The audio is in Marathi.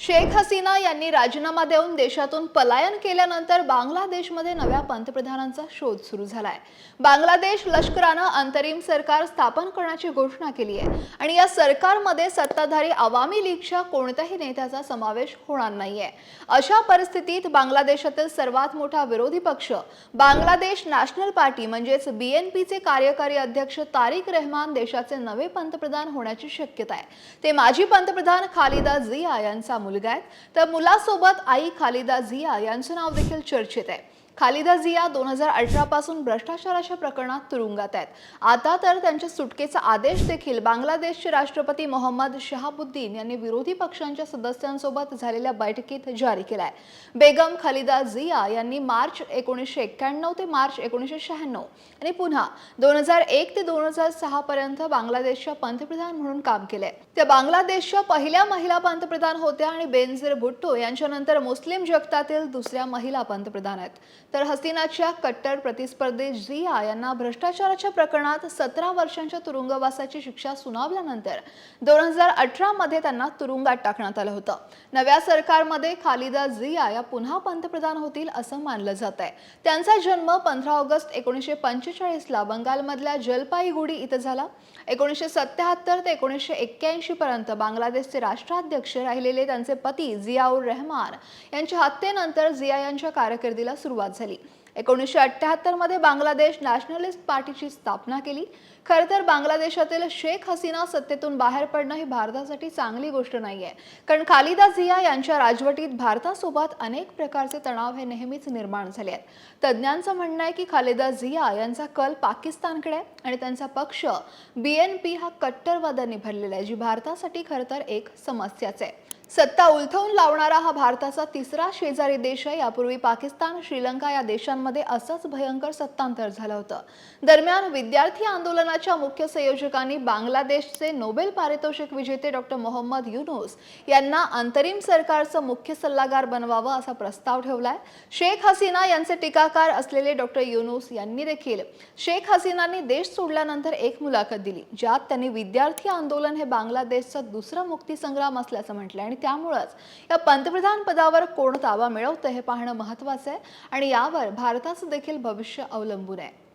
शेख हसीना यांनी राजीनामा देऊन देशातून पलायन केल्यानंतर बांगलादेशमध्ये नव्या पंतप्रधानांचा शोध सुरू झालाय. बांगलादेश लष्करानं अंतरिम सरकार स्थापन करण्याची घोषणा केली आहे आणि या सरकारमध्ये सत्ताधारी आवामी लीगच्या कोणत्याही नेत्याचा समावेश होणार नाहीये. अशा परिस्थितीत बांगलादेशातील सर्वात मोठा विरोधी पक्ष बांगलादेश नॅशनल पार्टी म्हणजेच बीएनपीचे कार्यकारी अध्यक्ष तारिक रहमान देशाचे नवे पंतप्रधान होण्याची शक्यता आहे. ते माजी पंतप्रधान खालिदा झिया यांचा मुलगा आहे तर मुलासोबत आई खालिदा झिया यांचं नाव देखील चर्चेत आहे. खालिदा झिया दोन हजार अठरा पासून भ्रष्टाचाराच्या प्रकरणात तुरुंगात आहेत. आता तर त्यांच्या सुटकेचा आदेश देखील बांगलादेशचे राष्ट्रपती मोहम्मद शहाबुद्दीन यांनी विरोधी पक्षांच्या सदस्यांसोबत झालेल्या बैठकीत जारी केलाय. बेगम खालिदा झिया यांनी मार्च एकोणीसशे एक्क्याण्णव ते मार्च एकोणीसशे शहाण्णव आणि पुन्हा दोन हजार एक ते दोन हजार सहा पर्यंत बांगलादेशच्या पंतप्रधान म्हणून काम केले त्या बांगलादेशच्या पहिल्या महिला पंतप्रधान होत्या आणि बेनझीर भुट्टो यांच्यानंतर मुस्लिम जगतातील दुसऱ्या महिला पंतप्रधान आहेत. तर हसीनाच्या कट्टर प्रतिस्पर्धी झिया यांना भ्रष्टाचाराच्या प्रकरणात सतरा वर्षांच्या तुरुंगवासाची शिक्षा सुनावल्यानंतर दोन हजार अठरामध्ये त्यांना तुरुंगात टाकण्यात आलं होतं. नव्या सरकारमध्ये खालिदा झिया या पुन्हा पंतप्रधान होतील असं मानलं जात आहे त्यांचा जन्म पंधरा ऑगस्ट एकोणीसशे पंचेचाळीसला बंगालमधल्या जलपाईगुडी इथं झाला. एकोणीसशे सत्याहत्तर ते एकोणीसशे एक्क्याऐंशी पर्यंत बांगलादेशचे राष्ट्राध्यक्ष राहिलेले त्यांचे पती जियाऊर रहमान यांच्या हत्येनंतर जिया यांच्या कारकिर्दीला सुरुवात झाली. एकोणीसशे अठ्ठ्याहत्तरमध्ये बांगलादेश नॅशनलिस्ट पार्टीची स्थापना केली. खरं तर बांगलादेशातील शेख हसीना सत्तेतून बाहेर पडणं ही भारतासाठी चांगली गोष्ट नाही आहे कारण खालिदा झिया यांच्या राजवटीत भारतासोबत अनेक प्रकारचे तणाव हे नेहमीच निर्माण झाले आहेत. तज्ज्ञांचं म्हणणं आहे की खालिदा झिया यांचा कल पाकिस्तानकडे आहे आणि त्यांचा पक्ष बी एन पी हा कट्टरवादाने भरलेला आहे जी भारतासाठी खरं तर एक समस्याच आहे. सत्ता उलथवून लावणारा हा भारताचा तिसरा शेजारी देश आहे. यापूर्वी पाकिस्तान श्रीलंका या देशांमध्ये असंच भयंकर सत्तांतर झालं होतं. दरम्यान विद्यार्थी आंदोलनाच्या मुख्य संयोजकांनी बांगलादेशचे नोबेल पारितोषिक विजेते डॉक्टर मोहम्मद युनुस यांना अंतरिम सरकारचं मुख्य सल्लागार बनवावं असा प्रस्ताव ठेवलाय. शेख हसीना यांचे टीकाकार असलेले डॉक्टर युनुस यांनी देखील शेख हसीनांनी देश सोडल्यानंतर एक मुलाखत दिली ज्यात त्यांनी विद्यार्थी आंदोलन हे बांगलादेशचा दुसरा मुक्तीसंग्राम असल्याचं म्हटलं आणि त्यामुळंच या पंतप्रधान पदावर कोण ताबा मिळवतं हे पाहणं महत्वाचं आहे आणि यावर भारताचं देखील भविष्य अवलंबून आहे.